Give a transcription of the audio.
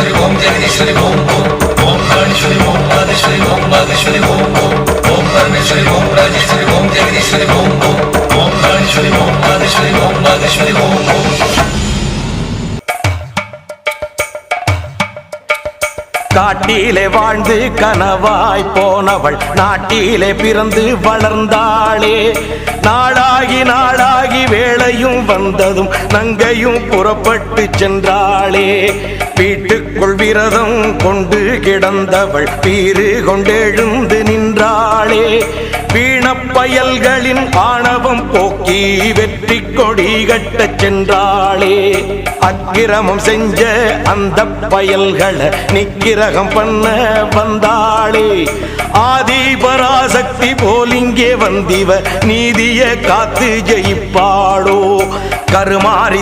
ஜனனேஸ்வரி ஓம் ஜனனேஸ்வரி ஓம் ஓம். ஓம் கருணேஸ்வரி ஓம். காட்டிலே வாழ்ந்து கனவாய் போனவள் நாட்டிலே பிறந்து வளர்ந்தாளே. நான் நாளாகி வந்ததும் நங்கையும் புறப்பட்டு சென்றாளே. வீட்டுக்குள் விரதம் கொண்டு கிடந்தவள் பீறு கொண்டெழுந்து நின்றாளே. வீணப்பயல்களின் ஆணவம் வெற்றி கொடி கட்டச் சென்றாளே. அக்கிரமம் செஞ்ச அந்த பயல்களை நிக்கிரகம் பண்ண வந்தாளே. ஆதி பராசக்தி போல் இங்கே வந்திவ நீதிய காத்து ஜெயிப்பாளோ. கருமாறி